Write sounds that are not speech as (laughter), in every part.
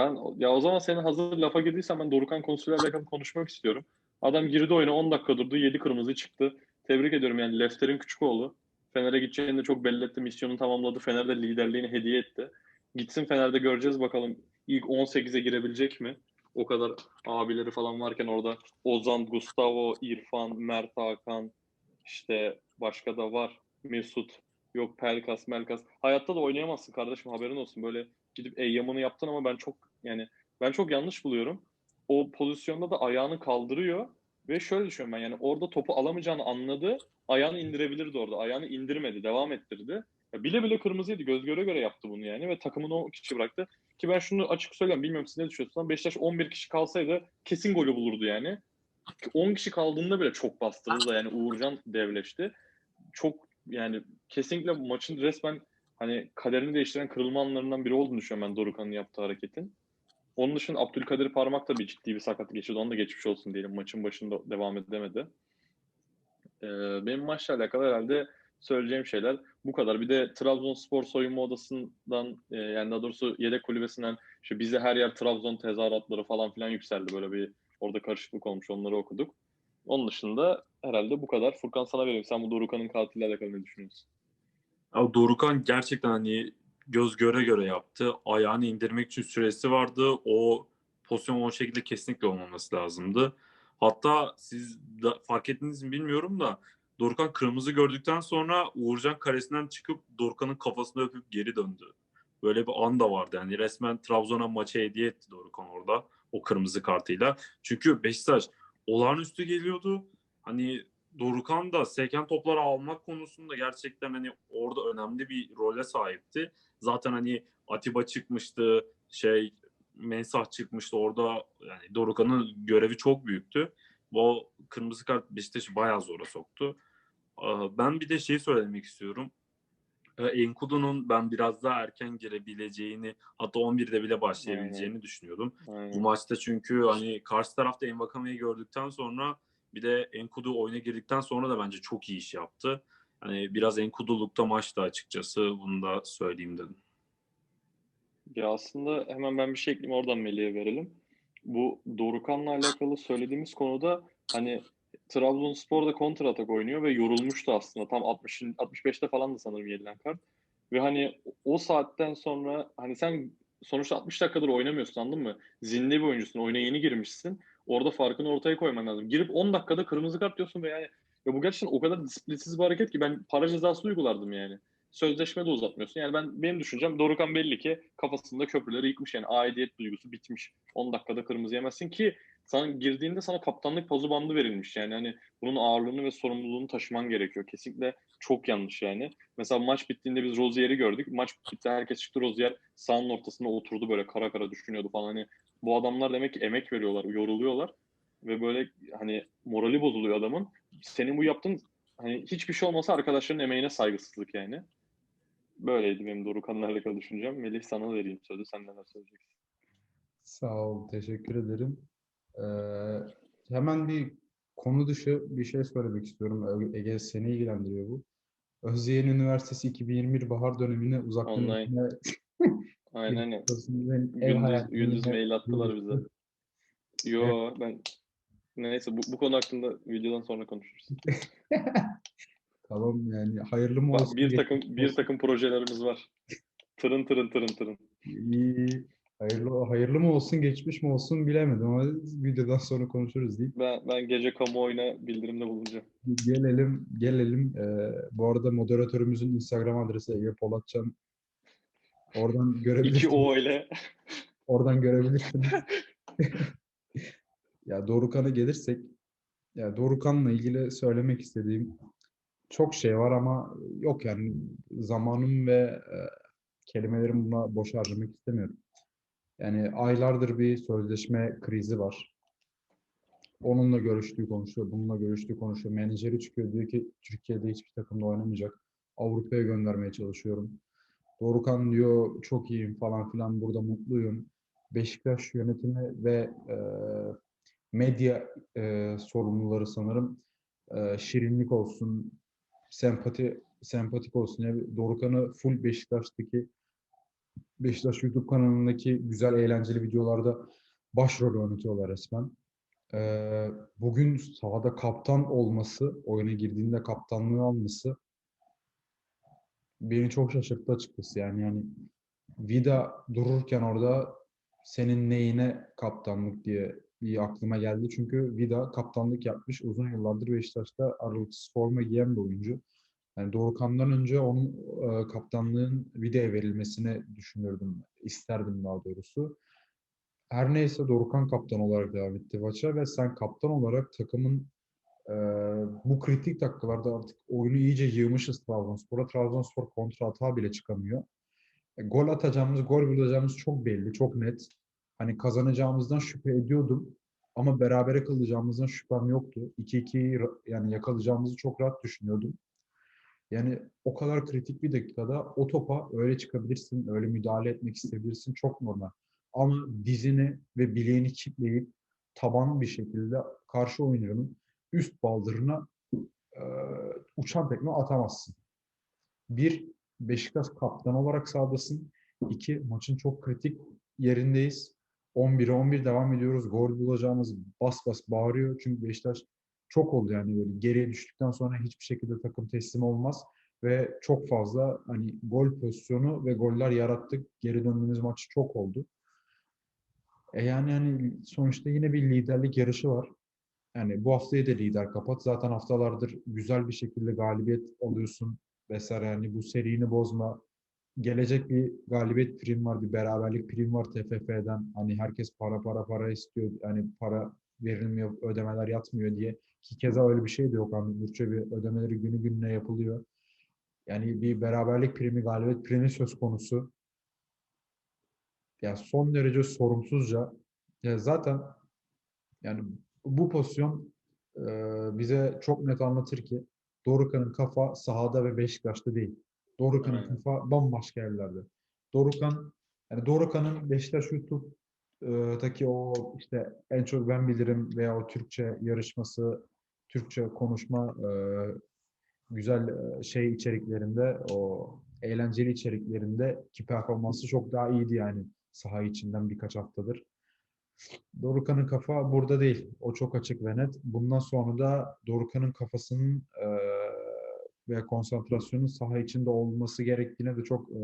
Ben ya o zaman senin hazır lafa girdiysen ben Dorukan konusuyla alakalı konuşmak istiyorum. Adam girdi oyuna 10 dakika durdu 7 kırmızı çıktı. Tebrik ediyorum yani Lefter'in küçük oğlu. Fener'e gideceğini de çok belli etti. Misyonunu tamamladı. Fener'de liderliğini hediye etti. Gitsin Fener'de göreceğiz bakalım ilk 18'e girebilecek mi? O kadar abileri falan varken orada Ozan, Gustavo, İrfan, Mert Hakan işte başka da var. Mesut, yok Pelkas, Melkas. Hayatta da oynayamazsın kardeşim haberin olsun. Böyle gidip Eyyam'ını yaptın ama ben çok yani ben çok yanlış buluyorum. O pozisyonda da ayağını kaldırıyor ve şöyle düşünüyorum ben yani orada topu alamayacağını anladı. Ayağını indirebilirdi orada. Ayağını indirmedi. Devam ettirdi. Ya bile bile kırmızıydı. Göz göre göre yaptı bunu yani ve takımını o kişi bıraktı. Ki ben şunu açık söyleyeyim. Bilmiyorum siz ne düşünüyorsunuz Beşiktaş 11 kişi kalsaydı kesin golü bulurdu yani. 10 kişi kaldığında bile çok bastırdı da yani Uğurcan devleşti. Çok yani kesinlikle maçın resmen hani kaderini değiştiren kırılma anlarından biri olduğunu düşünüyorum ben Dorukan'ın yaptığı hareketin. Onun dışında Abdülkadir Parmak da bir ciddi bir sakatlık geçirdi. Onu da geçmiş olsun diyelim. Maçın başında devam edemedi. Ee, benim maçla alakalı herhalde söyleyeceğim şeyler bu kadar. Bir de Trabzonspor soyunma odasından e, yani daha doğrusu yedek kulübesinden işte bize her yer Trabzon tezahüratları falan filan yükseldi. Böyle bir orada karışıklık olmuş onları okuduk. Onun dışında herhalde bu kadar. Furkan sana vereyim. Sen bu Dorukan'ın katiliyle alakalı ne düşünüyorsun? Abi Dorukan gerçekten hani göz göre göre yaptı. Ayağını indirmek için süresi vardı. O pozisyon o şekilde kesinlikle olmaması lazımdı. Hatta siz da fark ettiniz mi bilmiyorum da Dorukhan kırmızı gördükten sonra Uğurcan karesinden çıkıp Dorukhan'ın kafasını öpüp geri döndü. Böyle bir an da vardı. Yani resmen Trabzon'a maçı hediye etti Dorukhan orada o kırmızı kartıyla. Çünkü Beşiktaş olağanüstü geliyordu. Hani Dorukhan da seken topları almak konusunda gerçekten hani orada önemli bir role sahipti. Zaten hani Atiba çıkmıştı, şey Mensah çıkmıştı orada yani Dorukhan'ın görevi çok büyüktü. Bu kırmızı kart Beşiktaş'ı bayağı zora soktu. Ben bir de şey söylemek istiyorum. Enkudu'nun ben biraz daha erken girebileceğini hatta 11'de bile başlayabileceğini Aynen. düşünüyordum. Aynen. Bu maçta çünkü hani karşı tarafta Envakame'yi gördükten sonra bir de Enkudu oyuna girdikten sonra da bence çok iyi iş yaptı. Hani biraz Enkudulukta maçtı açıkçası. Bunu da söyleyeyim dedim. Ya aslında hemen ben bir şey ekleyeyim oradan Melih'e verelim. Bu Dorukan'la alakalı söylediğimiz konuda hani Trabzonspor da kontra atak oynuyor ve yorulmuştu aslında. Tam 60 65'te falan da sanırım yenilen kart. Ve hani o saatten sonra hani sen sonuçta 60 dakikadır oynamıyorsun anladın mı? Zinde bir oyuncusun. Oyuna yeni girmişsin. Orada farkını ortaya koyman lazım. Girip 10 dakikada kırmızı kart diyorsun ve yani ya bu gerçekten o kadar disiplinsiz bir hareket ki ben para cezası uygulardım yani. Sözleşme de uzatmıyorsun. Yani ben benim düşüncem Dorukan belli ki kafasında köprüleri yıkmış yani aidiyet duygusu bitmiş. 10 dakikada kırmızı yemezsin ki sana girdiğinde sana kaptanlık pozu bandı verilmiş yani hani bunun ağırlığını ve sorumluluğunu taşıman gerekiyor. Kesinlikle çok yanlış yani. Mesela maç bittiğinde biz Rozier'i gördük. Maç bitti herkes çıktı Rozier sahanın ortasında oturdu böyle kara kara düşünüyordu falan. Hani bu adamlar demek ki emek veriyorlar, yoruluyorlar ve böyle hani morali bozuluyor adamın. Senin bu yaptığın hani hiçbir şey olmasa arkadaşların emeğine saygısızlık yani. Böyleydi benim Dorukan'la alakalı düşüncem. Melih sana vereyim sözü. Sen neler söyleyeceksin? Sağ ol. Teşekkür ederim. Ee, hemen bir konu dışı bir şey söylemek istiyorum. Ege seni ilgilendiriyor bu. Özyeğin Üniversitesi 2021 bahar dönemine uzaktan Online. Aynen. (laughs) gündüz, gündüz mail attılar bize. (laughs) Yo ben neyse bu, bu konu hakkında videodan sonra konuşuruz. (laughs) tamam yani hayırlı mı olsun? Bir takım bir takım projelerimiz var. Tırın tırın tırın tırın. İyi. Hayırlı, hayırlı mı olsun, geçmiş mi olsun bilemedim ama videodan sonra konuşuruz değil. Ben, ben gece kamuoyuna bildirimde bulunacağım. Gelelim, gelelim. Ee, bu arada moderatörümüzün Instagram adresi Ege Polatcan. Oradan görebilirsin. İki O ile. Oradan görebilirsin. (laughs) ya Dorukan'a gelirsek, ya Dorukan'la ilgili söylemek istediğim çok şey var ama yok yani zamanım ve e, kelimelerim buna boş harcamak istemiyorum. Yani aylardır bir sözleşme krizi var. Onunla görüştüğü konuşuyor, bununla görüştüğü konuşuyor. Menajeri çıkıyor diyor ki Türkiye'de hiçbir takımda oynamayacak. Avrupa'ya göndermeye çalışıyorum. Dorukan diyor çok iyiyim falan filan burada mutluyum. Beşiktaş yönetimi ve e, medya e, sorumluları sanırım e, şirinlik olsun, sempati sempatik olsun. Yani Dorukan'ı full Beşiktaş'taki Beşiktaş YouTube kanalındaki güzel eğlenceli videolarda başrol oynatıyorlar resmen. Ee, bugün sahada kaptan olması, oyuna girdiğinde kaptanlığı alması beni çok şaşırttı açıkçası. Yani yani Vida dururken orada senin neyine kaptanlık diye bir aklıma geldi. Çünkü Vida kaptanlık yapmış. Uzun yıllardır Beşiktaş'ta aralıksız forma giyen bir oyuncu. Yani Dorukhan'dan önce onun e, kaptanlığın Vida'ya verilmesini düşünürdüm. isterdim daha doğrusu. Her neyse Dorukhan kaptan olarak devam etti maça ve sen kaptan olarak takımın e, bu kritik dakikalarda artık oyunu iyice yığmışız Trabzonspor'a. Trabzonspor kontra hata bile çıkamıyor. E, gol atacağımız, gol bulacağımız çok belli, çok net. Hani kazanacağımızdan şüphe ediyordum. Ama berabere kalacağımızdan şüphem yoktu. 2-2'yi ra- yani yakalayacağımızı çok rahat düşünüyordum. Yani o kadar kritik bir dakikada o topa öyle çıkabilirsin, öyle müdahale etmek isteyebilirsin. Çok normal. Ama dizini ve bileğini kitleyip taban bir şekilde karşı oyuncunun üst baldırına e, uçan tekme atamazsın. Bir, Beşiktaş kaptan olarak sahadasın. İki, maçın çok kritik yerindeyiz. 11'e 11 devam ediyoruz. Gol bulacağımız bas bas bağırıyor. Çünkü Beşiktaş çok oldu yani böyle geriye düştükten sonra hiçbir şekilde takım teslim olmaz ve çok fazla hani gol pozisyonu ve goller yarattık. Geri döndüğümüz maç çok oldu. E yani hani sonuçta yine bir liderlik yarışı var. Yani bu haftayı da lider kapat. Zaten haftalardır güzel bir şekilde galibiyet alıyorsun vesaire. Yani bu serini bozma. Gelecek bir galibiyet prim var, bir beraberlik prim var TFF'den. Hani herkes para para para istiyor. Yani para verilmiyor, ödemeler yatmıyor diye. Ki keza öyle bir şey de yok. Hani Burç'a bir ödemeleri günü gününe yapılıyor. Yani bir beraberlik primi, galibiyet primi söz konusu. Ya son derece sorumsuzca. Ya zaten yani bu pozisyon bize çok net anlatır ki Dorukhan'ın kafa sahada ve Beşiktaş'ta değil. Dorukhan'ın Aynen. kafa bambaşka yerlerde. Dorukhan yani Dorukhan'ın Beşiktaş YouTube'daki o işte en çok ben bilirim veya o Türkçe yarışması, Türkçe konuşma e, güzel e, şey içeriklerinde o eğlenceli içeriklerinde ki performansı çok daha iyiydi yani saha içinden birkaç haftadır. Dorukhan'ın kafa burada değil. O çok açık ve net. Bundan sonra da Dorukhan'ın kafasının e, ve konsantrasyonun saha içinde olması gerektiğine de çok e,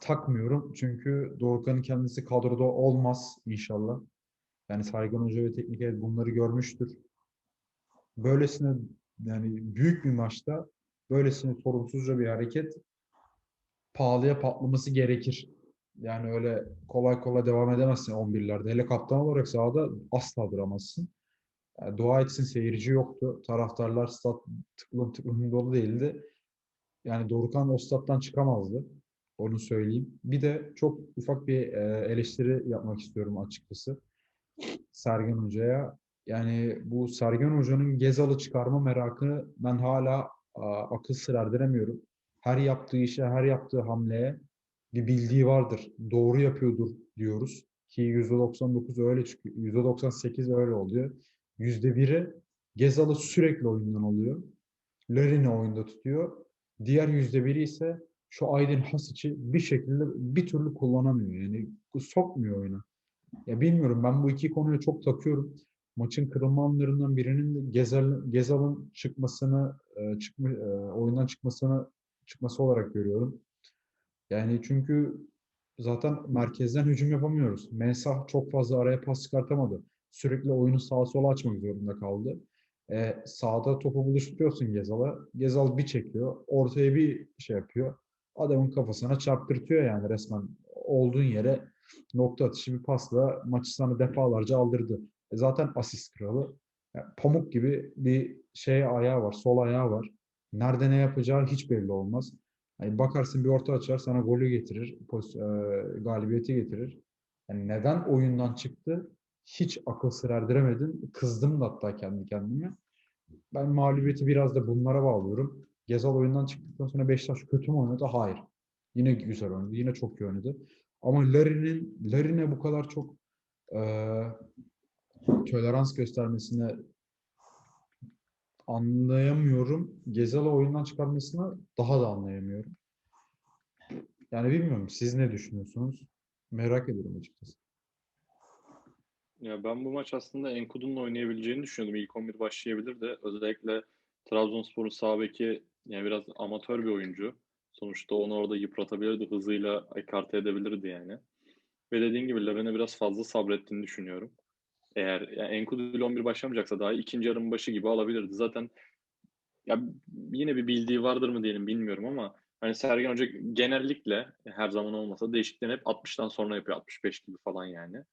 takmıyorum. Çünkü Dorukhan'ın kendisi kadroda olmaz inşallah. Yani Saygın Hoca ve teknik heyet bunları görmüştür. Böylesine yani büyük bir maçta böylesine sorumsuzca bir hareket pahalıya patlaması gerekir. Yani öyle kolay kolay devam edemezsin 11'lerde. Hele kaptan olarak sahada asla duramazsın. Yani dua etsin seyirci yoktu. Taraftarlar stat tıklım tıklım dolu değildi. Yani Dorukhan o stat'tan çıkamazdı. Onu söyleyeyim. Bir de çok ufak bir e, eleştiri yapmak istiyorum açıkçası. Sergen Hoca'ya. Yani bu Sergen Hoca'nın Gezal'ı çıkarma merakını ben hala akıl sır erdiremiyorum. Her yaptığı işe, her yaptığı hamleye bir bildiği vardır. Doğru yapıyordur diyoruz. Ki %99 öyle çıkıyor. %98 öyle oluyor. %1'i Gezal'ı sürekli oyundan alıyor. Larin'i oyunda tutuyor. Diğer %1'i ise şu Aydın Hasic'i bir şekilde bir türlü kullanamıyor. Yani sokmuyor oyuna. Ya bilmiyorum ben bu iki konuya çok takıyorum. Maçın kırılma anlarından birinin de Gezal, Gezal'ın çıkmasını, e, çıkma, e, oyundan çıkmasını çıkması olarak görüyorum. Yani çünkü zaten merkezden hücum yapamıyoruz. Mensah çok fazla araya pas çıkartamadı. Sürekli oyunu sağa sola açmak zorunda kaldı. E, sağda topu buluşturuyorsun Gezal'a. Gezal bir çekiyor. Ortaya bir şey yapıyor. Adamın kafasına çarptırtıyor yani resmen. Olduğun yere nokta atışı bir pasla maçı sana defalarca aldırdı. E, zaten asist kralı. Yani pamuk gibi bir şey ayağı var. Sol ayağı var. Nerede ne yapacağı hiç belli olmaz. Yani bakarsın bir orta açar sana golü getirir, poz, e, galibiyeti getirir. Yani neden oyundan çıktı? Hiç akıl sır erdiremedim. Kızdım da hatta kendi kendime. Ben mağlubiyeti biraz da bunlara bağlıyorum. Gezal oyundan çıktıktan sonra Beşiktaş kötü mü oynadı? Hayır. Yine güzel oynadı. Yine çok iyi oynadı. Ama Larin'in Larin'e bu kadar çok e, tolerans göstermesine anlayamıyorum. Gezal'ı oyundan çıkarmasını daha da anlayamıyorum. Yani bilmiyorum siz ne düşünüyorsunuz? Merak ediyorum açıkçası. Ya ben bu maç aslında Enkudu'nun oynayabileceğini düşünüyordum. İlk 11 başlayabilir de özellikle Trabzonspor'un sağ beki yani biraz amatör bir oyuncu. Sonuçta onu orada yıpratabilirdi. Hızıyla ekarte edebilirdi yani. Ve dediğin gibi Levene biraz fazla sabrettiğini düşünüyorum. Eğer yani Enkudu ile 11 başlamayacaksa daha ikinci yarım başı gibi alabilirdi. Zaten ya yine bir bildiği vardır mı diyelim bilmiyorum ama hani Sergen Hoca genellikle her zaman olmasa değişikliklerini hep 60'tan sonra yapıyor. 65 gibi falan yani.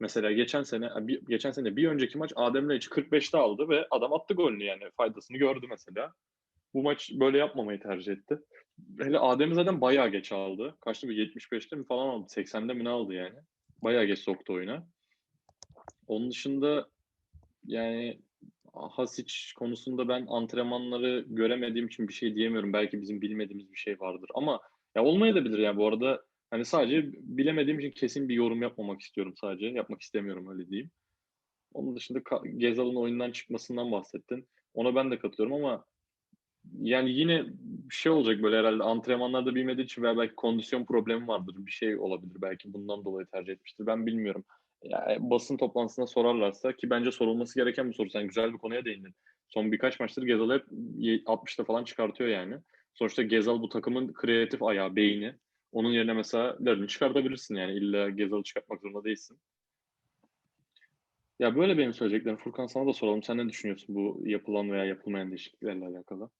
Mesela geçen sene bir, geçen sene bir önceki maç Adem Laiç'i 45'te aldı ve adam attı golünü yani faydasını gördü mesela. Bu maç böyle yapmamayı tercih etti. Hele Adem'i zaten bayağı geç aldı. Kaçtı bir 75'te mi falan aldı. 80'de mi ne aldı yani. Bayağı geç soktu oyuna. Onun dışında yani Hasic konusunda ben antrenmanları göremediğim için bir şey diyemiyorum. Belki bizim bilmediğimiz bir şey vardır. Ama ya olmayabilir yani bu arada hani sadece bilemediğim için kesin bir yorum yapmamak istiyorum sadece. Yapmak istemiyorum öyle diyeyim. Onun dışında Gezal'ın oyundan çıkmasından bahsettin. Ona ben de katılıyorum ama yani yine bir şey olacak böyle herhalde antrenmanlarda bilmediği için veya belki kondisyon problemi vardır. Bir şey olabilir. Belki bundan dolayı tercih etmiştir. Ben bilmiyorum. Yani basın toplantısında sorarlarsa ki bence sorulması gereken bir soru. Sen güzel bir konuya değindin. Son birkaç maçtır Gezal hep 60'ta falan çıkartıyor yani. Sonuçta Gezal bu takımın kreatif ayağı, beyni. Onun yerine mesela Larin'i çıkartabilirsin yani. İlla Gezal'ı çıkartmak zorunda değilsin. Ya böyle benim söyleyeceklerim. Furkan sana da soralım. Sen ne düşünüyorsun bu yapılan veya yapılmayan değişikliklerle alakalı?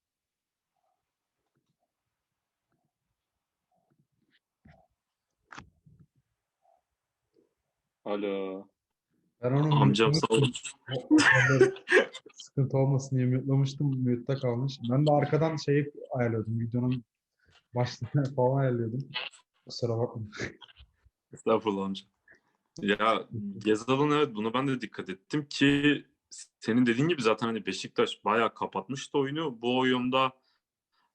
Alo. Ben onu Amcam sağ olun. O- o- Sıkıntı olmasın diye mute'lamıştım. Mute'da kalmış. Ben de arkadan şeyi ayarlıyordum. Videonun başlığını (laughs) falan ayarlıyordum. Kusura bakma. Estağfurullah amca. Ya Gezal'ın evet bunu ben de dikkat ettim ki senin dediğin gibi zaten hani Beşiktaş bayağı kapatmıştı oyunu. Bu oyunda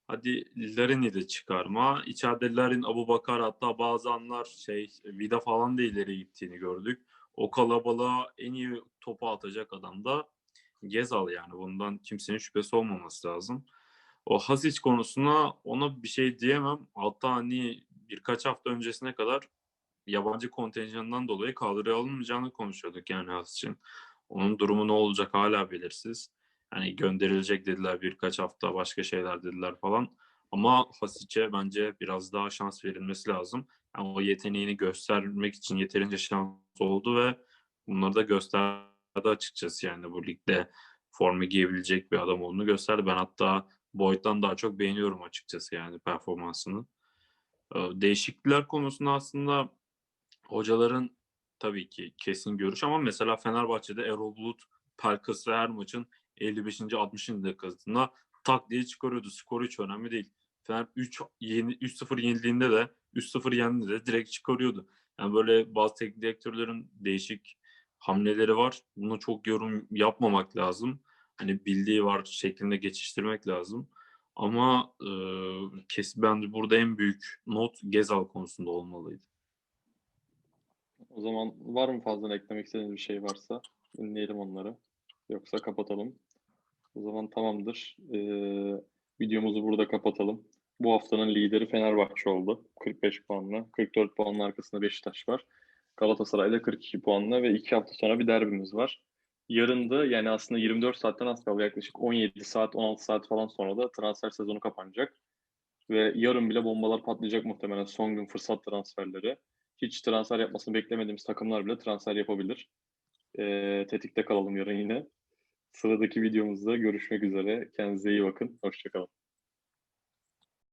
hadi Larin'i de çıkarma. İçeride Larin, Abu Bakar hatta bazı anlar şey Vida falan da ileri gittiğini gördük. O kalabalığa en iyi topu atacak adam da Gezal yani. Bundan kimsenin şüphesi olmaması lazım. O Hasic konusuna ona bir şey diyemem. Hatta hani birkaç hafta öncesine kadar yabancı kontenjanından dolayı kadroya alınmayacağını konuşuyorduk yani Hasic'in. Onun durumu ne olacak hala belirsiz. Hani gönderilecek dediler birkaç hafta başka şeyler dediler falan. Ama Hasic'e bence biraz daha şans verilmesi lazım. Yani o yeteneğini göstermek için yeterince şans oldu ve bunları da gösterdi açıkçası yani bu ligde forma giyebilecek bir adam olduğunu gösterdi. Ben hatta Boyd'dan daha çok beğeniyorum açıkçası yani performansını. Değişiklikler konusunda aslında hocaların tabii ki kesin görüş ama mesela Fenerbahçe'de Erol Bulut Pelkas'ı her maçın 55. 60. dakikasında tak diye çıkarıyordu. Skor hiç önemli değil. Fener 3 yeni 3-0 yenildiğinde de 3-0 yendiğinde de direkt çıkarıyordu. Yani böyle bazı teknik direktörlerin değişik hamleleri var. Bunu çok yorum yapmamak lazım. Hani bildiği var şeklinde geçiştirmek lazım. Ama e, kesin bence burada en büyük not Gezal konusunda olmalıydı. O zaman var mı fazla eklemek istediğiniz bir şey varsa dinleyelim onları. Yoksa kapatalım. O zaman tamamdır. Ee, videomuzu burada kapatalım. Bu haftanın lideri Fenerbahçe oldu. 45 puanla. 44 puanın arkasında Beşiktaş var. Galatasaray da 42 puanla ve 2 hafta sonra bir derbimiz var. Yarın da yani aslında 24 saatten az kaldı. Yaklaşık 17 saat 16 saat falan sonra da transfer sezonu kapanacak. Ve yarın bile bombalar patlayacak muhtemelen son gün fırsat transferleri. Hiç transfer yapmasını beklemediğimiz takımlar bile transfer yapabilir. Ee, tetikte kalalım yarın yine. Sıradaki videomuzda görüşmek üzere. Kendinize iyi bakın. Hoşçakalın.